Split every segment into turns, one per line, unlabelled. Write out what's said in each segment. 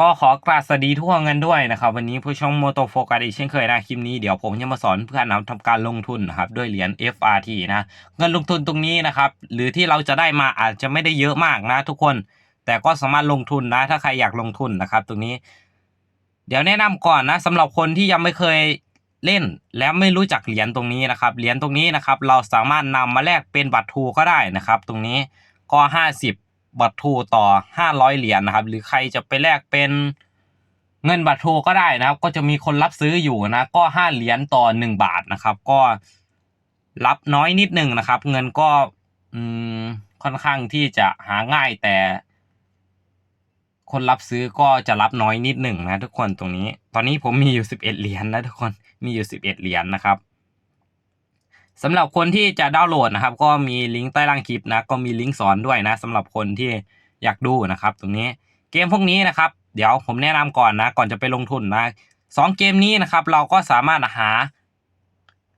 ก็ขอกราบสวัสดีทุกคนกันด้วยนะครับ วันนี้ผู้ช่องโมโตโฟกัสอีกเช่นเคยนะคลิปนี้เดี๋ยวผมจะมาสอนเพื่อนนะทำการลงทุนนะครับด้วยเหรียญ FRT นะเงินลงทุนตรงนี้นะครับ หรือที่เราจะได้มาอาจจะไม่ได้เยอะมากนะทุกคน แต่ก็สามารถลงทุนนะ ถ้าใครอยากลงทุนนะครับ ตรงนี้ เดี๋ยวแนะนำก่อนนะสำหรับคนที่ยังไม่เคยเล่นและไม่รู้จักเหรียญตรงนี้นะครับเหรียญตรงนี้นะครับ เราสามารถนำมาแลกเป็นบัตรทูก็ได้นะครับ ตรงนี้ก็ห้าสิ บัตรทูต่อห้าร้อยเหรียญนะครับ หรือใครจะไปแลกเป็นเงินบัตรทูก็ได้นะครับ ก็จะมีคนรับซื้ออยู่นะ ก็ห้าเหรียญต่อหนึ่งบาทนะครับ ก็รับน้อยนิดหนึ่งนะครับ เงินก็อืมค่อนข้างที่จะหาง่ายแต่ คนรับซื้อก็จะรับน้อยนิดหนึ่งนะทุกคนตรงนี้ ตอนนี้ผมมีอยู่สิบเอ็ดเหรียญนะทุกคนมีอยู่สิบเอ็ดเหรียญนะครับ สำหรับคนที่จะดาวน์โหลดนะครับ ก็มีลิงก์ใต้ล่างคลิปนะ ก็มีลิงก์สอนด้วยนะสำหรับคนที่อยากดูนะครับ ตรงนี้เกมพวกนี้นะครับ เดี๋ยวผมแนะนำก่อนนะ ก่อนจะไปลงทุนนะสองเกมนี้นะครับ เราก็สามารถหา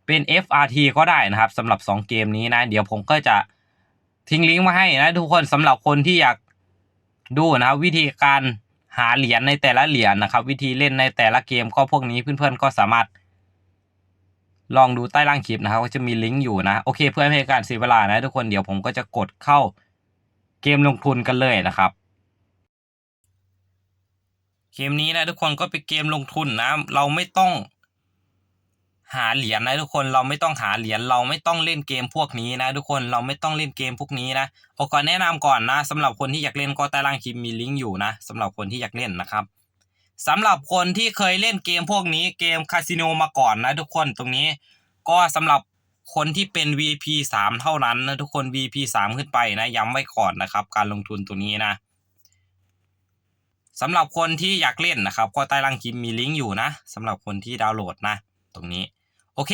เป็น FRT ก็ได้นะครับสำหรับสองเกมนี้นะ เดี๋ยวผมก็จะทิ้งลิงก์มาให้นะทุกคนสำหรับคนที่อยากดูนะครับ วิธีการหาเหรียญในแต่ละเหรียญนะครับ วิธีเล่นในแต่ละเกมก็พวกนี้เพื่อนๆก็สามารถ ลองดูใต้ล่างคลิปนะครับก็จะมีลิงก์อยู่นะ โอเค เพื่อไม่ให้การเสียเวลานะทุกคนเดี๋ยวผมก็จะกดเข้าเกมลงทุนกันเลยนะครับเกมนี้นะทุกคนก็เป็นเกมลงทุนนะ เราไม่ต้องหาเหรียญนะทุกคนเราไม่ต้องหาเหรียญเราไม่ต้องเล่นเกมพวกนี้นะ ทุกคนเราไม่ต้องเล่นเกมพวกนี้นะเอก่อนแนะนำก่อนนะสำหรับคนที่อยากเล่นก็ใต้ล่างคลิปมีลิงก์อยู่นะสำหรับคนที่อยากเล่นนะครับ สำหรับคนที่เคยเล่นเกมพวกนี้เกมคาสิโนมาก่อนนะทุกคนตรงนี้ ก็สำหรับคนที่เป็น VP 3 เท่านั้นนะทุกคน VP 3 ขึ้นไปนะย้ำไว้ก่อนนะครับ การลงทุนตัวนี้นะสำหรับคนที่อยากเล่นนะครับ ก็ใต้ล่างคลิปมีลิงก์อยู่นะสำหรับคนที่ดาวน์โหลดนะ ตรงนี้ โอเค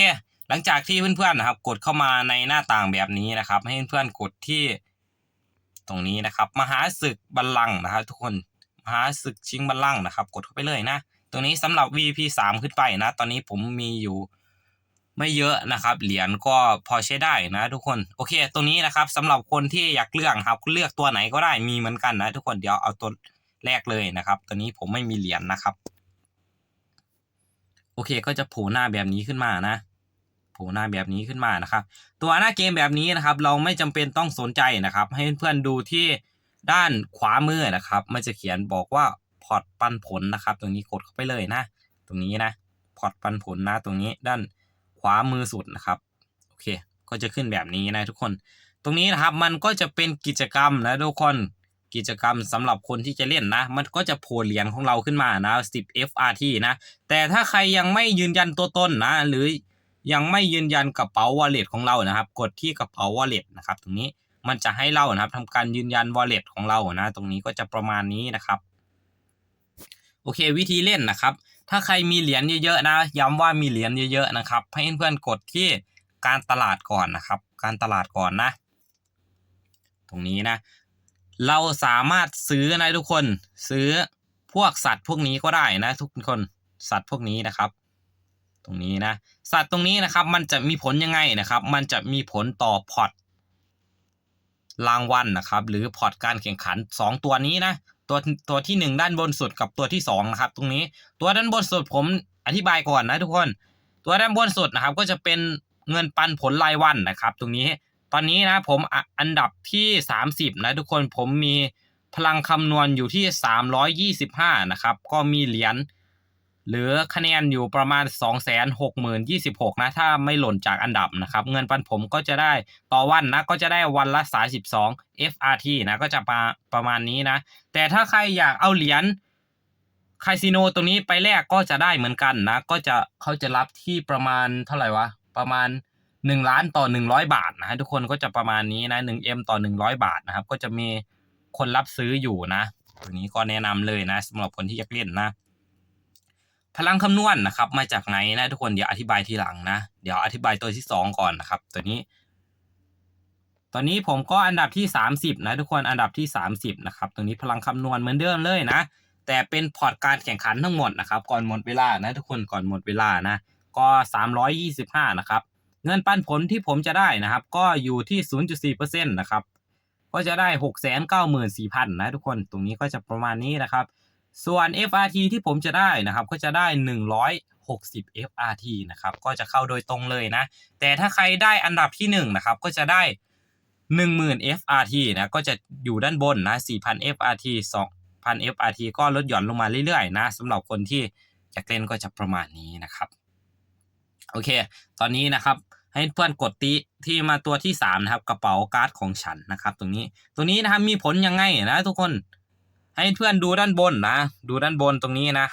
หลังจากที่เพื่อนๆนะครับ กดเข้ามาในหน้าต่างแบบนี้นะครับ ให้เพื่อนๆกดที่ ตรงนี้นะครับ มหาศึกบัลลังก์นะครับ ทุกคน มหาศึกชิงบัลลังก์นะครับ กดเข้าไปเลยนะตรงนี้สำหรับ VP 3 ขึ้นไปนะ ตอนนี้ผมมีอยู่ไม่เยอะนะครับ เหรียญก็พอใช้ได้นะ ทุกคน โอเค ตรงนี้นะครับสำหรับคนที่อยากเลือกครับ เลือกตัวไหนก็ได้มีเหมือนกันนะ ทุกคน เดี๋ยวเอาตัวแรกเลยนะครับ ตัวนี้ผมไม่มีเหรียญนะครับ โอเค ก็จะโผล่หน้าแบบนี้ขึ้นมานะ โผล่หน้าแบบนี้ขึ้นมานะครับ ตัวหน้าเกมแบบนี้นะครับ เราไม่จำเป็นต้องสนใจนะครับ ให้เพื่อนๆดูที่ ด้านขวามือนะครับ มันจะเขียนบอกว่าพอร์ตปันผลนะครับ ตรงนี้กดเข้าไปเลยนะ ตรงนี้นะพอร์ตปันผลนะตรงนี้ด้านขวามือสุดนะครับโอเค ก็จะขึ้นแบบนี้นะทุกคน ตรงนี้นะครับมันก็จะเป็นกิจกรรมนะทุกคนกิจกรรมสำหรับคนที่จะเล่นนะ มันก็จะโผล่เหรียญของเราขึ้นมานะ10 FRT นะ แต่ถ้าใครยังไม่ยืนยันตัวตนนะ หรือยังไม่ยืนยันกระเป๋า wallet ของเรานะครับ กดที่กระเป๋า wallet นะครับ ตรงนี้ มันจะให้เรานะครับทำการยืนยัน wallet ของเรานะ ตรงนี้ก็จะประมาณนี้นะครับ โอเค วิธีเล่นนะครับ ถ้าใครมีเหรียญเยอะๆนะ ย้ำว่ามีเหรียญเยอะๆนะครับ ให้เพื่อนๆกดที่การตลาดก่อนนะครับ การตลาดก่อนนะ ตรงนี้นะ เราสามารถซื้อนะทุกคนซื้อพวกสัตว์พวกนี้ก็ได้นะ ทุกคนสัตว์พวกนี้นะครับ ตรงนี้นะ สัตว์ตรงนี้นะครับ มันจะมีผลยังไงนะครับ มันจะมีผลต่อพอร์ต รางวัลนะครับ หรือพอร์ตการแข่งขัน 2 ตัวนี้นะตัวตัวที่ 1 ด้านบนสุดกับตัวที่2นะครับตรงนี้ตัวด้านบนสุดผมอธิบายก่อนนะทุกคน ตัวด้านบนสุดนะครับก็จะเป็นเงินปันผลรายวันนะครับ ตรงนี้ตอนนี้นะผมอันดับที่ 30 นะทุกคนผมมีพลังคำนวณอยู่ที่ 325 นะครับ ก็มีเหรียญ หลือคะแนนอยู่ประมาณ 2 6 0 2 6 นะ ถ้าไม่หล่นจากอันดับนะครับ เงินปันผมก็จะได้ต่อวันนะ ก็จะได้วันละ 32 FRT นะก็จะประประมาณนี้นะ แต่ถ้าใครอยากเอาเหรียญคาสิโนตรงนี้ไปแลกก็จะได้เหมือนกันนะ ก็จะเขาจะรับที่ประมาณเท่าไหร่วะ ประมาณ 1 ล้านต่อ 100 บาทนะฮะทุกคนก็จะประมาณนี้นะ 1M ต่อ 100 บาทนะครับ ก็จะมีคนรับซื้ออยู่นะตัวนี้ก็แนะนำเลยนะสำหรับคนที่อยากเล่นนะ พลังคำนวณนะครับ มาจากไหนนะทุกคนเดี๋ยวอธิบายทีหลังนะ เดี๋ยวอธิบายตัวที่ 2 ก่อนนะครับ ตัวนี้ ตอนนี้ผมก็อันดับที่ 30 นะทุกคนอันดับที่ 30 นะครับ ตรงนี้พลังคำนวณเหมือนเดิมเลยนะ แต่เป็นพอร์ตการแข่งขันทั้งหมดนะครับ ก่อนหมดเวลานะทุกคนก่อนหมดเวลานะ ก็ 325 นะครับ เงินปันผลที่ผมจะได้นะครับ ก็อยู่ที่ 0.4%นะครับก็จะได้ 694,000นะทุกคนตรงนี้ก็จะประมาณนี้นะครับ ส่วน FRT ที่ผมจะได้นะครับก็จะได้ 160 FRT นะครับก็จะเข้าโดยตรงเลยนะ แต่ถ้าใครได้อันดับที่1นะครับก็จะได้ 10,000 FRT นะก็จะอยู่ด้านบนนะ 4,000 FRT 2,000 FRT ก็ลดหย่อนลงมาเรื่อยๆนะสำหรับคนที่อยากเล่นก็จะประมาณนี้นะครับ โอเค ตอนนี้นะครับให้เพื่อนกดตีที่มาตัวที่3นะครับกระเป๋าการ์ดของฉันนะครับ ตรงนี้ ตัวนี้นะครับมีผลยังไงนะทุกคน ให้เพื่อนดูด้านบนนะ ดูด้านบนตรงนี้นะ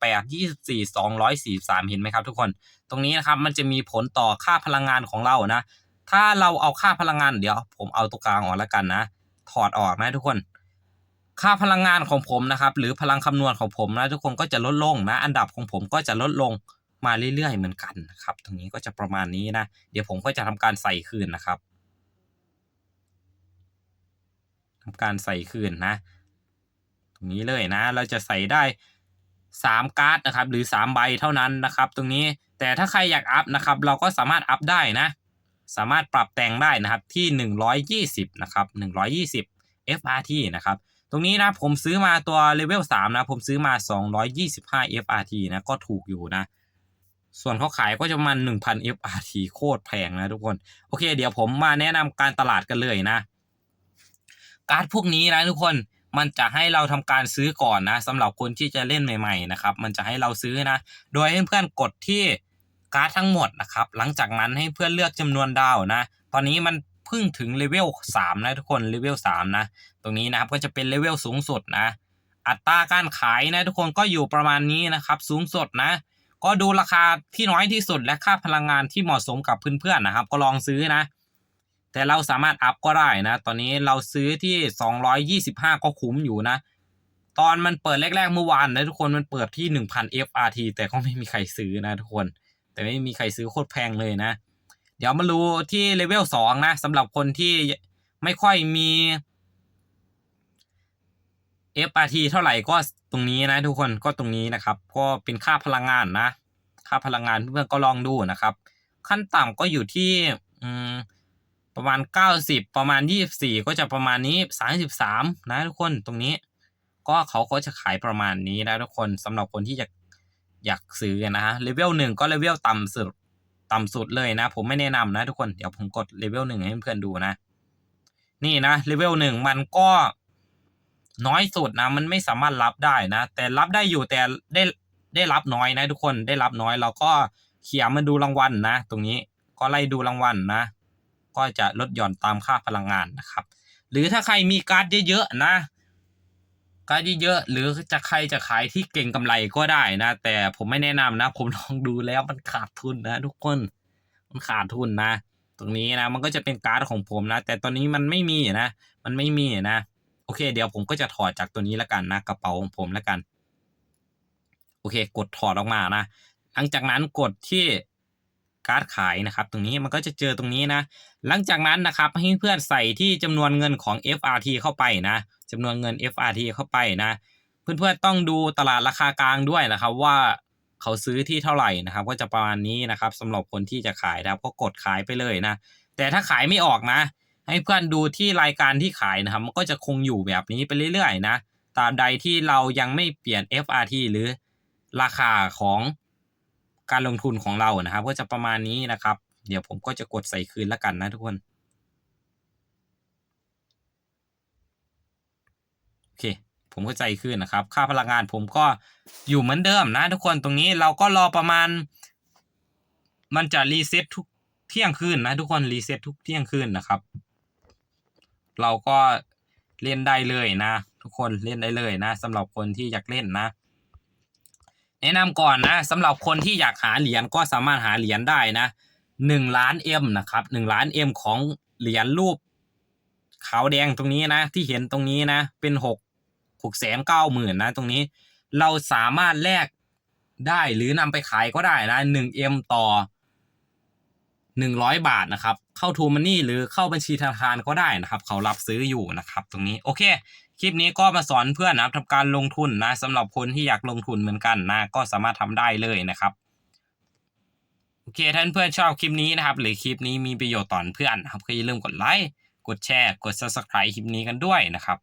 58 24 243เห็นไหมครับทุกคน ตรงนี้นะครับมันจะมีผลต่อค่าพลังงานของเรานะ ถ้าเราเอาค่าพลังงานเดี๋ยว ผมเอาตัวกลางออกแล้วกันนะ ถอดออกนะทุกคน ค่าพลังงานของผมนะครับ หรือพลังคำนวณของผมนะทุกคนก็จะลดลงนะ อันดับของผมก็จะลดลงมาเรื่อยๆเหมือนกันนะครับ ตรงนี้ก็จะประมาณนี้นะ เดี๋ยวผมก็จะทำการใส่คืนนะครับทำการใส่คืนนะ ตรงนี้เลยนะ เราจะใส่ได้สามการ์ดนะครับ หรือสามใบเท่านั้นนะครับ ตรงนี้แต่ถ้าใครอยากอัพนะครับ เราก็สามารถอัพได้นะ สามารถปรับแต่งได้นะครับที่หนึ่งร้อยยี่สิบนะครับหนึ่งร้อยยี่สิบ FRT นะครับตรงนี้นะผมซื้อมาตัวเลเวลสามนะผมซื้อมาสองร้อยยี่สิบห้า FRT นะก็ถูกอยู่นะ ส่วนเขาขายก็จะประมาณ1,000 FRT โคตรแพงนะทุกคน โอเค เดี๋ยวผมมาแนะนำการตลาดกันเลยนะ การ์ดพวกนี้นะทุกคน มันจะให้เราทำการซื้อก่อนนะสำหรับคนที่จะเล่นใหม่ๆนะครับมันจะให้เราซื้อนะ โดยให้เพื่อนกดที่การ์ดทั้งหมดนะครับหลังจากนั้นให้เพื่อนเลือกจำนวนดาวนะ ตอนนี้มันเพิ่งถึงเลเวล3นะทุกคนเลเวล3นะตรงนี้นะครับก็จะเป็นเลเวลสูงสุดนะ อัตราการขายนะทุกคนก็อยู่ประมาณนี้นะครับสูงสุดนะก็ดูราคาที่น้อยที่สุดและค่าพลังงานที่เหมาะสมกับเพื่อนๆนะครับ ก็ลองซื้อนะ แต่เราสามารถอัพก็ได้นะ ตอนนี้เราซื้อที่ 225 ก็คุ้มอยู่นะ ตอนมันเปิดแรกๆเมื่อวานนะทุกคนมันเปิดที่ 1,000 FRT แต่ก็ไม่มีใครซื้อนะทุกคน แต่ไม่มีใครซื้อโคตรแพงเลยนะ เดี๋ยวมาดูที่เลเวล2นะสำหรับคนที่ไม่ค่อยมี FRT เท่าไหร่ก็ตรงนี้นะทุกคนก็ตรงนี้นะครับ ก็เป็นค่าพลังงานนะ ค่าพลังงานเพื่อนก็ลองดูนะครับ ขั้นต่ำก็อยู่ที่อืม ประมาณ 90 ประมาณ 24 ก็จะประมาณนี้ 33 นะทุกคนตรงนี้ ก็เขาก็จะขายประมาณนี้นะทุกคนสำหรับคนที่อยากอยากซื้อนะฮะเลเวลหนึ่งก็เลเวลต่ำสุดต่ำสุดเลยนะ ผมไม่แนะนำนะทุกคนเดี๋ยวผมกดเลเวลหนึ่งให้เพื่อนดูนะ นี่นะเลเวลหนึ่งมันก็น้อยสุดนะ มันไม่สามารถรับได้นะ แต่รับได้อยู่แต่ได้ได้รับน้อยนะทุกคนได้รับน้อยเราก็เขี่ยมาดูรางวัลนะ ตรงนี้ก็ไล่ดูรางวัลนะ ก็จะลดหย่อนตามค่าพลังงานนะครับ หรือถ้าใครมีการ์ดเยอะๆนะการ์ดเยอะๆหรือจะใครจะขายที่เก่งกำไรก็ได้นะ แต่ผมไม่แนะนำนะ ผมลองดูแล้วมันขาดทุนนะ ทุกคนมันขาดทุนนะ ตรงนี้นะมันก็จะเป็นการ์ดของผมนะ แต่ตอนนี้มันไม่มีนะ มันไม่มีนะโอเค เดี๋ยวผมก็จะถอดจากตัวนี้แล้วกันนะกระเป๋าของผมแล้วกัน โอเค กดถอดออกมานะ หลังจากนั้นกดที่ การ์ดขายนะครับ ตรงนี้มันก็จะเจอตรงนี้นะ หลังจากนั้นนะครับให้เพื่อนใส่ที่จำนวนเงินของ FRT เข้าไปนะจำนวนเงิน FRT เข้าไปนะ เพื่อนๆต้องดูตลาดราคากลางด้วยนะครับว่าเขาซื้อที่เท่าไหร่นะครับ ก็จะประมาณนี้นะครับสำหรับคนที่จะขายนะครับก็กดขายไปเลยนะ แต่ถ้าขายไม่ออกนะ ให้เพื่อนดูที่รายการที่ขายนะครับ มันก็จะคงอยู่แบบนี้ไปเรื่อยๆนะตราบใดที่เรายังไม่เปลี่ยน FRT หรือราคาของ การลงทุนของเรานะครับ ก็จะประมาณนี้นะครับ เดี๋ยวผมก็จะกดใส่คืนแล้วกันนะทุกคนโอเคผมก็ใจขึ้นนะครับ ค่าพลังงานผมก็อยู่เหมือนเดิมนะ ทุกคนตรงนี้เราก็รอประมาณ มันจะรีเซ็ตทุกเที่ยงคืนนะ ทุกคนรีเซ็ตทุกเที่ยงคืนนะครับ เราก็เล่นได้เลยนะ ทุกคนเล่นได้เลยนะสำหรับคนที่อยากเล่นนะ แนะนำก่อนนะสำหรับคนที่อยากหาเหรียญก็สามารถหาเหรียญได้นะหนึ่งล้านเอ็มนะครับหนึ่งล้านเอ็มของเหรียญรูปขาวแดงตรงนี้นะที่เห็นตรงนี้นะเป็นหกหกแสนเก้าหมื่นนะตรงนี้ เราสามารถแลกได้หรือนำไปขายก็ได้นะหนึ่งเอ็มต่อหนึ่งร้อยบาทนะครับ เข้าทูมันนี่หรือเข้าบัญชีธนาคารก็ได้นะครับ เขารับซื้ออยู่นะครับ ตรงนี้โอเค คลิปนี้ก็มาสอนเพื่อนนะครับทำการลงทุนนะสำหรับคนที่อยากลงทุนเหมือนกันนะก็สามารถทำได้เลยนะครับโอเคท่านเพื่อนชอบคลิปนี้นะครับ หรือคลิปนี้มีประโยชน์ต่อเพื่อนนะครับก็อย่าลืมกดไลค์กดแชร์กด subscribe คลิปนี้กันด้วยนะครับ